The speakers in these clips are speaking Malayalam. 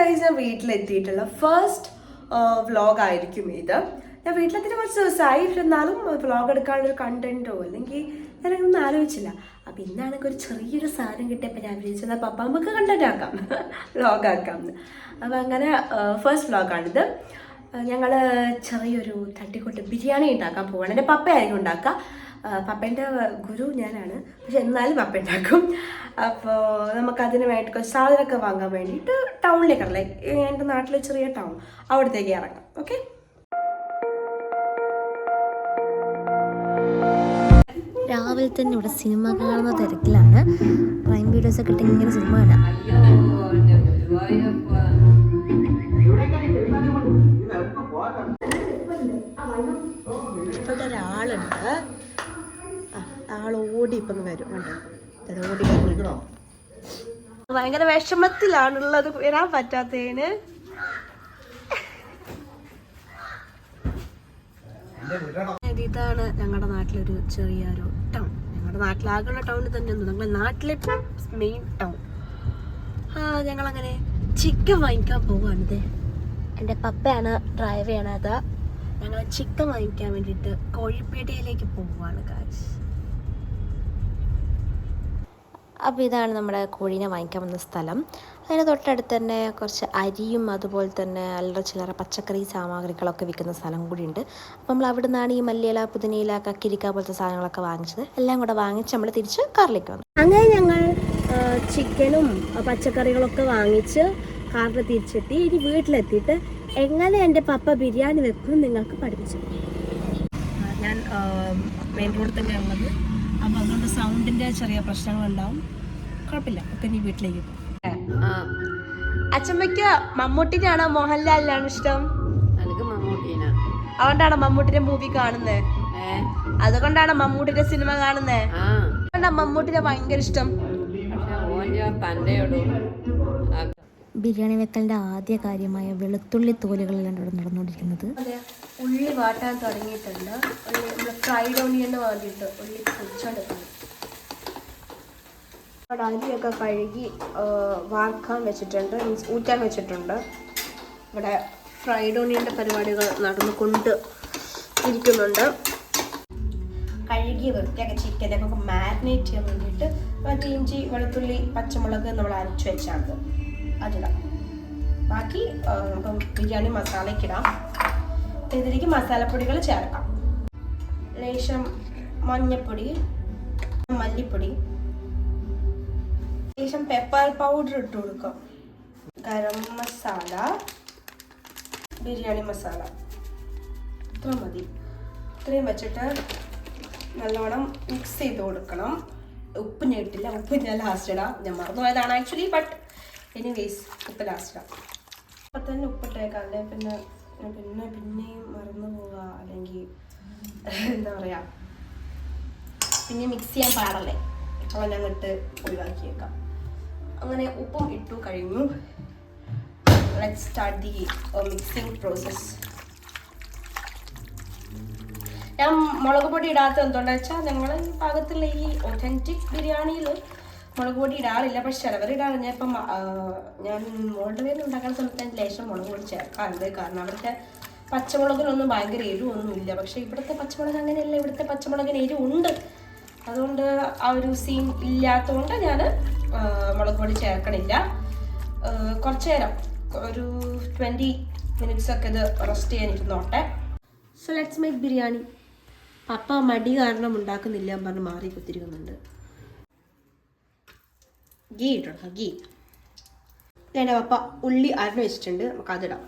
ഗൈസ് ഞാൻ വീട്ടിലെത്തിയിട്ടുള്ള ഫസ്റ്റ് വ്ലോഗ് ആയിരിക്കും ഇത്. ഞാൻ വീട്ടിലെത്തിയിട്ട് കുറച്ച് ദിവസമായി എന്നാലും വ്ലോഗ് എടുക്കാനുള്ളൊരു കണ്ടന്റോ അല്ലെങ്കിൽ ഞാൻ അങ്ങനെയൊന്നും ആലോചിച്ചില്ല. അപ്പം ഇന്നാണെങ്കിൽ ഒരു ചെറിയൊരു സാധനം കിട്ടിയപ്പോൾ ഞാൻ വിചാരിച്ചത് അപ്പം അപ്പം നമുക്ക് കണ്ടന്റ് ആക്കാം. എന്ന് അപ്പം അങ്ങനെ ഫസ്റ്റ് വ്ലോഗാണിത് ഞങ്ങൾ ചെറിയൊരു തട്ടിക്കൂട്ട് ബിരിയാണി ഉണ്ടാക്കാൻ പോവാണ്. എന്റെ പപ്പയായിരിക്കും ഉണ്ടാക്കുക. പപ്പേന്റെ ഗുരു ഞാനാണ്. പക്ഷെ എന്നാലും പപ്പ ഉണ്ടാക്കും അപ്പോൾ നമുക്കതിന് വേണ്ടി കുറച്ച് സാധനമൊക്കെ വാങ്ങാൻ വേണ്ടിയിട്ട് ടൗണിലേക്ക് ഇറങ്ങാം ലൈക്ക് എന്റെ നാട്ടിലെ ചെറിയ ടൗൺ. അവിടത്തേക്ക് ഇറങ്ങാം ഓക്കെ രാവിലെ തന്നെ ഇവിടെ സിനിമ കാണുന്ന തിരക്കിലാണ്. പ്രൈം വീഡിയോസ് ഒക്കെ ഇട്ട് ഇങ്ങനെ സിനിമ കാണാം ഇവിടെ ഒരാളുണ്ട്. ആ ഓടി ഇപ്പം വരും. കണ്ടോ? ഭയങ്കര വിഷമത്തിലാണുള്ളത് വരാൻ പറ്റാത്തതിന്. ഇതാണ് ഞങ്ങളുടെ നാട്ടിലൊരു ചെറിയൊരു ടൗൺ. ഞങ്ങളുടെ ടൗണിൽ തന്നെ ഒന്നും. ഞങ്ങളുടെ നാട്ടിലെ മെയിൻ ടൗൺ ആ ഞങ്ങളങ്ങനെ ചിക്കൻ വാങ്ങിക്കാൻ പോവാണ് പോവാണിത്. എന്റെ പപ്പയാണ് ഡ്രൈവ് ചെയ്യണത് ഞങ്ങൾ ചിക്കൻ വാങ്ങിക്കാൻ വേണ്ടിയിട്ട് കോഴിപ്പേട്ടയിലേക്ക് പോവുകയാണ് കാശ് അപ്പോൾ ഇതാണ് നമ്മുടെ കോഴീനെ വാങ്ങിക്കാൻ വന്ന സ്ഥലം. അതിന് തൊട്ടടുത്ത് തന്നെ കുറച്ച് അരിയും അതുപോലെ തന്നെ അല്ലറ ചില്ലറ പച്ചക്കറി സാമഗ്രികളൊക്കെ വിൽക്കുന്ന സ്ഥലം കൂടിയുണ്ട്. അപ്പോൾ നമ്മൾ അവിടെ നിന്നാണ് ഈ മല്ലിയില പുതിനയില കക്കിരിക്ക പോലത്തെ സാധനങ്ങളൊക്കെ വാങ്ങിച്ചത്. എല്ലാം കൂടെ വാങ്ങിച്ച് നമ്മൾ തിരിച്ച് കാറിലേക്ക് വന്നു. അങ്ങനെ ഞങ്ങൾ ചിക്കനും പച്ചക്കറികളൊക്കെ വാങ്ങിച്ച് കാറിൽ തിരിച്ചെത്തി. ഇനി വീട്ടിലെത്തിയിട്ട് എങ്ങനെ എന്റെ പപ്പ ബിരിയാണി വെക്കും നിങ്ങൾക്ക് പഠിപ്പിച്ചു ഞാൻ മെയിൻ റോഡിൽ തന്നെയാണുള്ളത്. അപ്പോൾ അതുകൊണ്ട് സൗണ്ടിന്റെ ചെറിയ പ്രശ്നങ്ങളുണ്ടാവും. കുഴപ്പമില്ല. ഒക്കെ നീ വീട്ടിലേക്ക് അച്ഛമ്മയ്ക്ക് മമ്മൂട്ടിനാണോ മോഹൻലാലിനാണ് ഇഷ്ടം? എനിക്ക് മമ്മൂട്ടീന. അതുകൊണ്ടാണോ മമ്മൂട്ടിന്റെ മൂവി കാണുന്നത് അതുകൊണ്ടാണ് മമ്മൂട്ടിന്റെ സിനിമ കാണുന്നത് ആ. അതുകൊണ്ടാണ് മമ്മൂട്ടിനെ ഭയങ്കര ഇഷ്ടം. ബിരിയാണി വെക്കലിന്റെ ആദ്യ കാര്യമായ വെളുത്തുള്ളി തോലുകളെല്ലാം ഇവിടെ നടന്നുകൊണ്ടിരിക്കുന്നത്. ഉള്ളി വാട്ടാൻ തുടങ്ങിയിട്ടുണ്ട്. ഉള്ളി നമ്മൾ ഫ്രൈഡ് ഓണിയൻ വേണ്ടിയിട്ട് ഉള്ളി പൊടിച്ചെടുക്കണം. അവിടെ അരിയൊക്കെ കഴുകി വാർക്കാൻ വെച്ചിട്ടുണ്ട് മീൻസ് ഊറ്റാൻ വെച്ചിട്ടുണ്ട്. ഇവിടെ ഫ്രൈഡ് ഓണിയന്റെ പരിപാടികൾ നടന്നുകൊണ്ട് ഇരിക്കുന്നുണ്ട്. കഴുകി വൃത്തിയാക്കി ചിക്കനൊക്കെ മാരിനേറ്റ് ചെയ്യാൻ വേണ്ടിയിട്ട് മറ്റേ ഇഞ്ചി വെളുത്തുള്ളി പച്ചമുളക് നമ്മൾ അരച്ചു വെച്ചാണ്. അതിടാം ബാക്കി നമുക്ക് ബിരിയാണി മസാലയ്ക്ക് ഇടാം. ഇതിലേക്ക് മസാലപ്പൊടികൾ ചേർക്കാം. ലേശം മഞ്ഞപ്പൊടി മല്ലിപ്പൊടി ലേശം പെപ്പർ പൗഡർ ഇട്ട് കൊടുക്കാം. ഗരം മസാല ബിരിയാണി മസാല. ഇത്ര മതി. ഇത്രയും വെച്ചിട്ട് നല്ലോണം മിക്സ് ചെയ്ത് കൊടുക്കണം. ഉപ്പ് ഞാൻ ഇട്ടില്ല. ഉപ്പ് ഞാൻ ലാസ്റ്റ് ഇടാം. ഞാൻ മറന്നുപോയതാണ് ആക്ച്വലി ബട്ട് എനിവേസ് ഉപ്പ് ലാസ്റ്റ് ഇടാം. അപ്പം തന്നെ ഉപ്പിട്ടേക്കാം അല്ലെ? പിന്നെ പിന്നെ പിന്നെയും മറന്നു പോവുക. അല്ലെങ്കിൽ എന്താ പറയാ പിന്നെ മിക്സ് ചെയ്യാൻ പാടല്ലേ? അവൻ അങ്ങോട്ട് ഒഴിവാക്കിയേക്കാം അങ്ങനെ ഉപ്പും ഇട്ടു കഴിഞ്ഞു. Let start the mixing process ഞാൻ മുളക് പൊടി ഇടാത്ത എന്തുകൊണ്ടാ വെച്ചാൽ ഞങ്ങൾ ഭാഗത്തുള്ള ഈ ഒതന്റിക് ബിരിയാണിയിൽ മുളക് പൊടി ഇടാറില്ല പക്ഷെ ചിലവർ ഇടാറില്ല ഇപ്പം ഞാൻ മോളുടെ പേര് ഉണ്ടാക്കുന്ന സമയത്ത് ഞാൻ ലേശം മുളക് പൊടി ചേർക്കാറുണ്ട്. കാരണം അവിടുത്തെ പച്ചമുളകിനൊന്നും ഭയങ്കര എരിവൊന്നും ഇല്ല പക്ഷെ ഇവിടുത്തെ പച്ചമുളക് അങ്ങനെയല്ല. ഇവിടുത്തെ പച്ചമുളകിന് എരിവുണ്ട്. അതുകൊണ്ട് ആ ഒരു സീൻ ഇല്ലാത്തതുകൊണ്ട് ഞാൻ മുളക് പൊടി ചേർക്കണില്ല. കുറച്ച് നേരം ഒരു ട്വന്റി മിനിറ്റ്സ് ഒക്കെ ഇത് rest ചെയ്യാനിരുന്നോട്ടെ. So let's make biryani. പപ്പ മടി കാരണം ഉണ്ടാക്കുന്നില്ല എന്ന് പറഞ്ഞ് മാറി കുത്തിരിക്കുന്നുണ്ട്. ഗീ ഇട്ടോ ഗീ. എന്റെ പപ്പ ഉള്ളി അരഞ്ഞു വെച്ചിട്ടുണ്ട് നമുക്ക് അതിടാം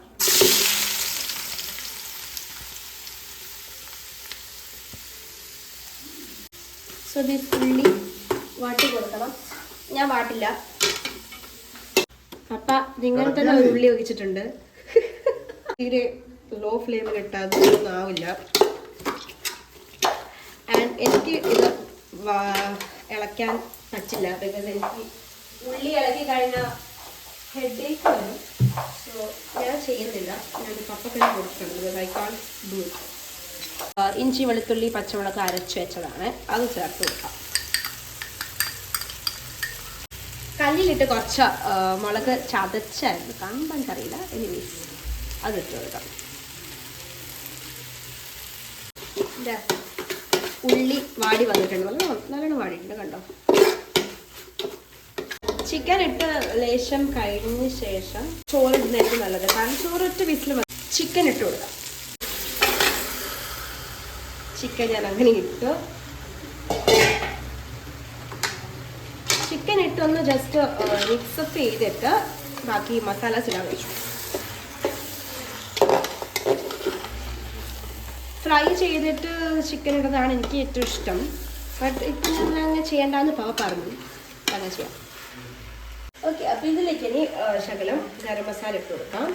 സോ ദിസ് ഉള്ളി വാട്ടി കൊടുക്കണം. ഞാൻ വാട്ടില്ല. പപ്പ നിങ്ങൾ തന്നെ ഒരു ഉള്ളി ഒഴിച്ചിട്ടുണ്ട്. തീരെ ലോ ഫ്ലെയിമിൽ ഇട്ടാൽ ഒന്നും ആവില്ല. ആൻഡ് എനിക്ക് ഇത് ഇളക്കാൻ പറ്റില്ല ബിക്കോസ് എനിക്ക് ഉള്ളി ഇളക്കി കഴിഞ്ഞാൽ ഹെഡേക്ക് വരും സോ ഞാൻ ചെയ്യുന്നില്ല. ഞാൻ പപ്പക്കിന് ബിക്കോസ് ഐ കാൺ ഡു ഇഞ്ചി വെളുത്തുള്ളി പച്ചമുളക് അരച്ച് വെച്ചതാണ്. അത് ചേർത്ത് കൊടുക്കാം. കല്ലിലിട്ട് കുറച്ച് മുളക് ചതച്ചായിരുന്നു. കാണുമ്പോൾ എനിക്കറിയില്ല എനിവേസ് അത് ഇട്ട് കൊടുക്കാം. ഉള്ളി വാടി വന്നിട്ടുണ്ട്. നല്ലോണം നല്ലോണം വാടിയിട്ടുണ്ട്. കണ്ടോ? ചിക്കൻ ഇട്ട് ലേശം കഴിഞ്ഞ ശേഷം ചോറ് ഇടുന്നതായിരിക്കും നല്ലത്. കാരണം ചോറ് ഒറ്റ വിസിൽ മതി. ചിക്കൻ ഇട്ട് കൊടുക്കാം. ചിക്കൻ ഞാൻ അങ്ങനെ ഇട്ടു. ചിക്കൻ ഇട്ടൊന്ന് ജസ്റ്റ് മിക്സപ്പ് ചെയ്തിട്ട് ബാക്കി മസാല ഇടാൻ വെച്ചു. ഫ്രൈ ചെയ്തിട്ട് ചിക്കൻ ഇടുന്നതാണ് എനിക്ക് ഏറ്റവും ഇഷ്ടം. ബട്ട് ഇപ്പം ഞാൻ അങ്ങനെ ചെയ്യണ്ടെന്ന് പറഞ്ഞു. അങ്ങനെ ചെയ്യാം. ഓക്കെ അപ്പോൾ ഇതിലേക്ക് ഇനി ശകലം ഗരം മസാല ഇട്ട് കൊടുക്കാം.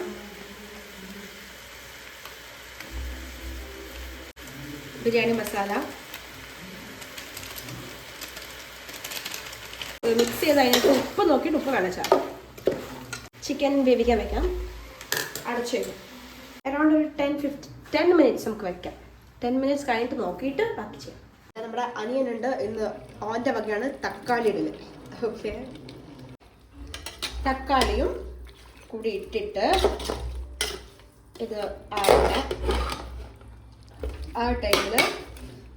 ബിരിയാണി മസാല. മിക്സ് ചെയ്ത് അതിനകത്ത് ഉപ്പ് നോക്കിയിട്ട് ഉപ്പ് വെള്ളച്ചാൽ ചിക്കൻ വേവിക്കാൻ വെക്കാം. അടച്ചു വയ്ക്കും അറൗണ്ട് ഒരു ടെൻ ഫിഫ്റ്റി ടെൻ മിനിറ്റ്സ് നമുക്ക് വെക്കാം. ടെൻ മിനിറ്റ്സ് കഴിഞ്ഞിട്ട് നോക്കിയിട്ട് ബാക്കി ചെയ്യാം. നമ്മുടെ അനിയനുണ്ട് ഇന്ന് ഓന്റെ വകയാണ് തക്കാളി ഇടൽ. ഓക്കെ തക്കാളിയും കൂടി ഇട്ടിട്ട് ഇത് ആവട്ടെ. ആ ടൈമിൽ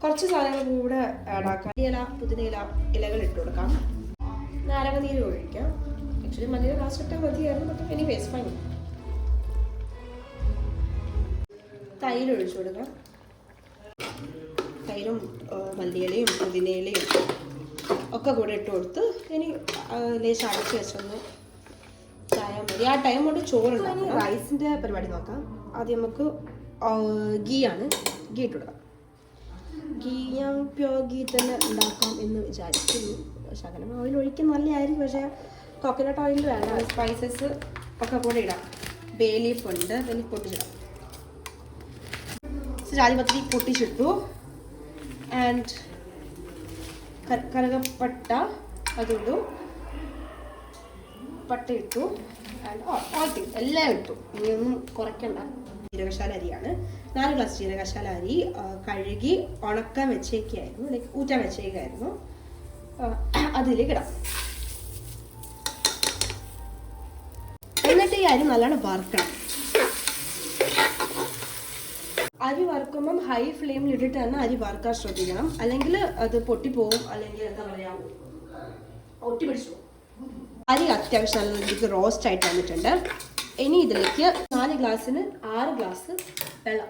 കുറച്ച് സാധനങ്ങൾ കൂടെ ആഡാക്കാം ഇല പുതിനയില ഇലകൾ ഇട്ട് കൊടുക്കാം. നാരങ്ങ നീര് ഒഴിക്കാം. ആക്ച്വലി മല്ലിയുടെ ലാസ്റ്റ് ഇട്ടാൽ മതിയായിരുന്നു ബട്ട് എനി ഫേസ് ഫൈൻ തൈര് ഒഴിച്ചു കൊടുക്കാം. തൈരും മല്ലിയിലയും പുതിനയിലയും ഒക്കെ കൂടെ ഇട്ട് കൊടുത്ത് ഇനി ലേശം അടച്ച് വെച്ചൊന്ന് മതി ആ ടൈം കൊണ്ട് ചോറ് റൈസിന്റെ പരിപാടി നോക്കാം. ആദ്യം നമുക്ക് ഗീ ആണ് ഗീ ഇട്ട് കൊടുക്കാം. ഗീ ഞാൻ പ്യോർ ഗീ തന്നെ ഉണ്ടാക്കാം എന്ന് വിചാരിക്കുന്നു. പക്ഷെ അങ്ങനെ ഓയിൽ ഒഴിക്കാൻ നല്ലതായിരിക്കും. പക്ഷേ കോക്കനട്ട് ഓയിൽ വേണം സ്പൈസസ് ഒക്കെ കൂടെ ഇടാം. ബേ ലീഫ് ഉണ്ട്. ബേ പൊട്ടിച്ചിടാം ജാതിപത്രി പൊട്ടിച്ചിട്ടു ആൻഡ് കറുകപ്പട്ട അതിട്ടു പട്ട ഇട്ടു. ഓൾ എല്ലാം ഇട്ടു. ഇനിയൊന്നും കുറയ്ക്കണ്ട. ജീരകശാല അരിയാണ്. നാല് ഗ്ലാസ് ജീരകശാല അരി കഴുകി ഉണക്കാൻ വെച്ചേക്കായിരുന്നു. ലൈക്ക് ഊറ്റാൻ വെച്ചേക്കായിരുന്നു. അതിൽ ഇടാം. എന്നിട്ട് ഈ അരി നല്ലോണം വറുക്കണം. അരി വറുക്കുമ്പം ഹൈ ഫ്ലെയിമിൽ ഇട്ടിട്ട് തന്നെ അരി വറുക്കാൻ ശ്രദ്ധിക്കണം. അല്ലെങ്കിൽ അത് പൊട്ടിപ്പോവും. അല്ലെങ്കിൽ എന്താ പറയാ ഒട്ടി പിടിച്ചു പോകും. അരി അത്യാവശ്യം നല്ല രീതിക്ക് റോസ്റ്റ് ആയിട്ട് വന്നിട്ടുണ്ട്. ഇനി ഇതിലേക്ക് നാല് ഗ്ലാസ്സിന് ആറ് ഗ്ലാസ് വെള്ളം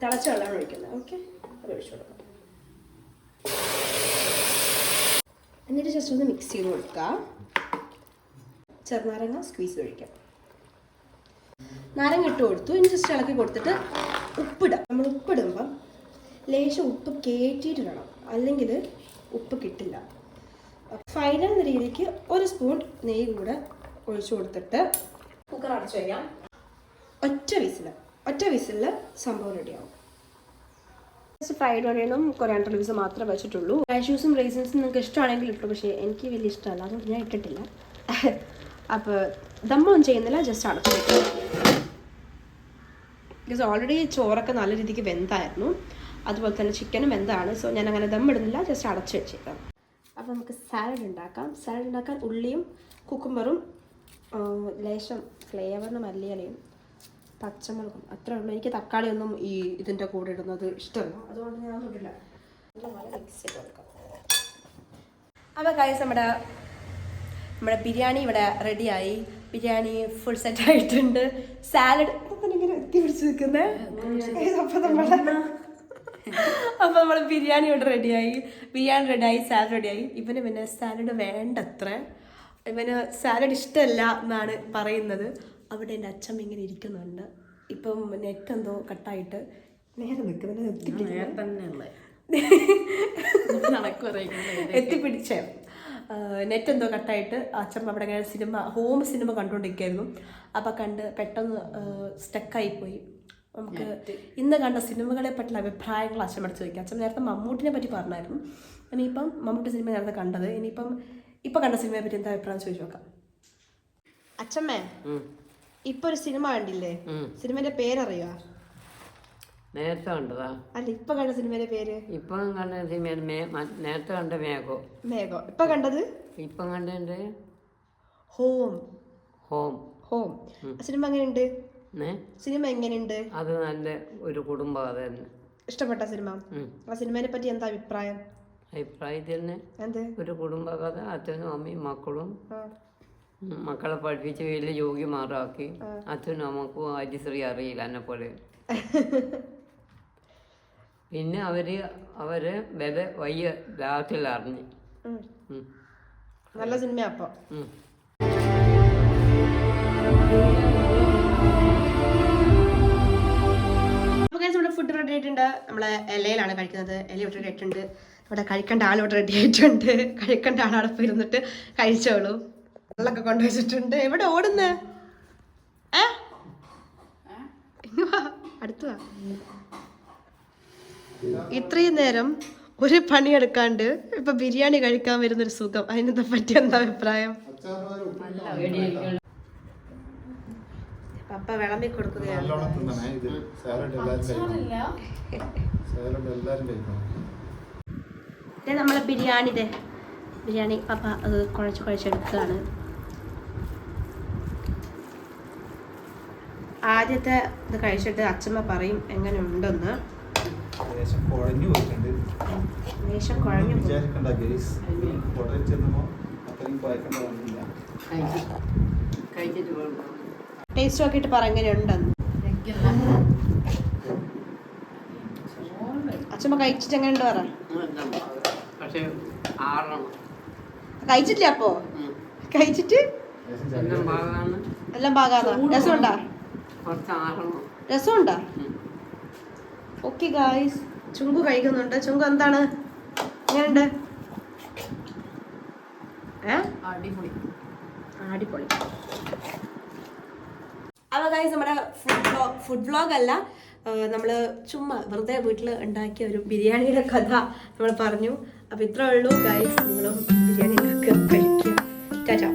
തിളച്ച വെള്ളമാണ് ഒഴിക്കുന്നത്. ഓക്കെ അത് ഒഴിച്ചു കൊടുക്കാം. എന്നിട്ട് ജസ്റ്റ് ഒന്ന് മിക്സ് ചെയ്ത് കൊടുക്കുക ചെറുനാരങ്ങ സ്ക്വീസ് ഒഴിക്കാം. നാരങ്ങ ഇട്ട് കൊടുത്തു. ഇനി ജസ്റ്റ് ഇളക്കി കൊടുത്തിട്ട് ഉപ്പിടാം. നമ്മൾ ഉപ്പിടുമ്പം ലേശം ഉപ്പ് കയറ്റിയിട്ട് വേണം അല്ലെങ്കിൽ ഉപ്പ് കിട്ടില്ല. ഫൈനൽ രീതിക്ക് ഒരു സ്പൂൺ നെയ്യ് കൂടെ ഒഴിച്ചു കൊടുത്തിട്ട് കുക്കർ അടച്ചു വയ്ക്കാം ഒറ്റ വിസിൽ ഒറ്റ വിസിലിൽ സംഭവം റെഡിയാവും ഫ്രൈഡ് ഓണിയനും കൊറിയാണ്ടർ ലീവ്സ് മാത്രമേ വെച്ചിട്ടുള്ളൂ. കാഷ്യൂസും റേസിൻസും നിങ്ങൾക്ക് ഇഷ്ടമാണെങ്കിൽ ഇട്ടു പക്ഷേ എനിക്ക് വലിയ ഇഷ്ടമല്ല. അതുകൊണ്ട് ഞാൻ ഇട്ടിട്ടില്ല. അപ്പോൾ ദമ്മൊന്നും ചെയ്യുന്നില്ല ജസ്റ്റ് അടച്ചു വയ്ക്കാം ബിക്കോസ് ഓൾറെഡി ചോറൊക്കെ നല്ല രീതിക്ക് വെന്തായിരുന്നു. അതുപോലെ തന്നെ ചിക്കനും വെന്താണ്. സോ ഞാൻ അങ്ങനെ ദം ഇടുന്നില്ല ജസ്റ്റ് അടച്ചു വെച്ചേക്കാം. അപ്പോൾ നമുക്ക് സാലഡ് ഉണ്ടാക്കാം. സാലഡ് ഉണ്ടാക്കാൻ ഉള്ളിയും കുക്കുംബറും ലേശം ഫ്ലേവറിന് മല്ലിയിലയും പച്ചമുളകും. അത്രേ ഉള്ളൂ. എനിക്ക് തക്കാളി ഒന്നും ഈ ഇതിന്റെ കൂടെ ഇടുന്നത് ഇഷ്ടമല്ല. അതുകൊണ്ട് ഞാൻ ഇടില്ല. മിക്സ് ചെയ്ത് കൊടുക്കാം അപ്പോൾ കാര്യം നമ്മുടെ നമ്മുടെ ബിരിയാണി ഇവിടെ റെഡിയായി ബിരിയാണി ഫുൾ സെറ്റ് ആയിട്ടുണ്ട്. സാലഡ് ഇങ്ങനെ എത്തി പിടിച്ച് നിൽക്കുന്നത് അപ്പോൾ നമ്മളെ അപ്പോൾ നമ്മൾ ബിരിയാണി ഇവിടെ റെഡിയായി ബിരിയാണി റെഡിയായി സാലഡ് റെഡിയായി ഇവന് പിന്നെ സാലഡ് വേണ്ടത്ര. ഇവന് സാലഡ് ഇഷ്ടമല്ല എന്നാണ് പറയുന്നത്. അവിടെ എന്റെ അച്ഛൻ ഇങ്ങനെ ഇരിക്കുന്നുണ്ട്. ഇപ്പം നെറ്റ് എന്തോ കട്ടായിട്ട്. നേരെ നിൽക്കുന്നത് എത്തിപ്പിടിച്ചേ നെറ്റ് എന്തോ കട്ടായിട്ട് അച്ഛൻ അവിടെ ഇങ്ങനെ സിനിമ ഹോം സിനിമ കണ്ടുകൊണ്ടിരിക്കുകയായിരുന്നു അപ്പം കണ്ട് പെട്ടെന്ന് സ്റ്റക്കായി പോയി. നമുക്ക് ഇന്ന് കണ്ട സിനിമകളെ പറ്റിയുള്ള അഭിപ്രായങ്ങൾ അച്ഛൻ പഠിച്ചു ചോദിക്കാം. അച്ഛൻ നേരത്തെ മമ്മൂട്ടിനെ പറ്റി പറഞ്ഞായിരുന്നു. ഇനിയിപ്പം മമ്മൂട്ടി സിനിമ നേരത്തെ കണ്ടത്. ഇനിയിപ്പം ഇപ്പം കണ്ട സിനിമയെ പറ്റി എന്താ അഭിപ്രായം ചോദിച്ചു നോക്കാം. അച്ഛമ്മേ ഇപ്പൊ ഒരു സിനിമ കണ്ടില്ലേ? സിനിമയുടെ പേരറിയോ? നേരത്തെ കണ്ടതാ. അല്ല ഇപ്പൊ കണ്ട സിനിമയുടെ പേര്? ഇപ്പൊ കണ്ട സിനിമയുടെ നേരത്തെ കണ്ട മേഘോ. മേഘോ. ഇപ്പൊ കണ്ടത്? ഇപ്പം കണ്ടത് ഹോം. ഹോം. ഹോം. ആ സിനിമ എങ്ങനെയുണ്ട്? സിനിമ എങ്ങനെയുണ്ട്? അത് നല്ല ഒരു കുടുംബം അത് തന്നെ. ഇഷ്ടപ്പെട്ട സിനിമ? ആ സിനിമയെ പറ്റി എന്താ അഭിപ്രായം? അഭിപ്രായത്തിൽ തന്നെ. കുടുംബ ഒരു കുടുംബകഥ അച്ഛനും അമ്മയും മക്കളും. മക്കളെ പഠിപ്പിച്ച് വലിയ യോഗ്യമാറാക്കി അച്ഛനും അമ്മക്കും ആര്യശ്രീ അറിയില്ല എന്നെ പോലെ. പിന്നെ അവർ അവർ വില വയ്യ രാത്രി അറിഞ്ഞ്. നല്ല സിനിമ അപ്പൊ. ഫുഡ് റെഡി ആയിട്ടുണ്ട്. നമ്മളെ ഇലയിലാണ് കഴിക്കുന്നത്. ഇല ഇവിടെ റെഡി ആയിട്ടുണ്ട്. ഇവിടെ കഴിക്കേണ്ട ആൾ ഇവിടെ റെഡി ആയിട്ടുണ്ട്. കഴിക്കേണ്ട ആൾ അവിടെ പോയി ഇരുന്നിട്ട് കഴിച്ചോളൂ. വെള്ളമൊക്കെ കൊണ്ടുവച്ചിട്ടുണ്ട് എവിടെ ഓടുന്നു? ഏ? ഇത്രയും നേരം ഒരു പണി എടുക്കാണ്ട് ഇപ്പൊ ബിരിയാണി കഴിക്കാൻ വരുന്നൊരു സുഖം. അതിനെ പറ്റി എന്താ അഭിപ്രായം? പപ്പ വിളമ്പി കൊടുക്കുകയാണ്. ഇത് ബിരിയാണി ഇതേ. ബിരിയാണി പപ്പ അത് കുഴച്ച് കുഴച്ചെടുക്കുകയാണ്. ആദ്യത്തെ ഇത് കഴിച്ചിട്ട് അച്ഛമ്മ പറയും എങ്ങനെ ഉണ്ടെന്ന് കുഴഞ്ഞു പോയിട്ടുണ്ട്. ലേശം കുഴഞ്ഞു പോയി. വിചാരിക്കണ്ട ഗേസ് ഹോട്ടലിൽ ചെന്നപ്പോൾ അത്രയും കുഴക്കേണ്ട വന്നില്ല കഴിച്ചിട്ട് ടേസ്റ്റ് നോക്കിയിട്ട് പറ എങ്ങനെ ഉണ്ടെന്ന് അച്ഛമ്മ കഴിച്ചിട്ട് എങ്ങനെ ഉണ്ട് പറ കഴിച്ചിട്ടില്ല അപ്പോ. കഴിച്ചിട്ട്? എല്ലാം പാകാതാ രസമുണ്ടാ? രസമുണ്ടാ. ഓക്കെ ഗായ്സ് ചുങ്കു കഴിക്കുന്നുണ്ട്. ചുങ്കു എന്താണ്? എങ്ങനെയുണ്ട്? ഏ? അടിപൊളി. അടിപൊളി. അപ്പോൾ ഗായ്സ് നമ്മുടെ ഫുഡ് ബ്ലോഗ് ഫുഡ് ബ്ലോഗ് അല്ല നമ്മൾ ചുമ്മാ വെറുതെ വീട്ടിൽ ഉണ്ടാക്കിയ ഒരു ബിരിയാണിയുടെ കഥ നമ്മൾ പറഞ്ഞു. അപ്പോൾ ഇത്രേ ഉള്ളൂ ഗായ്സ് നിങ്ങളും ബിരിയാണി ഉണ്ടാക്കുക കഴിക്കുക. ടാറ്റാ.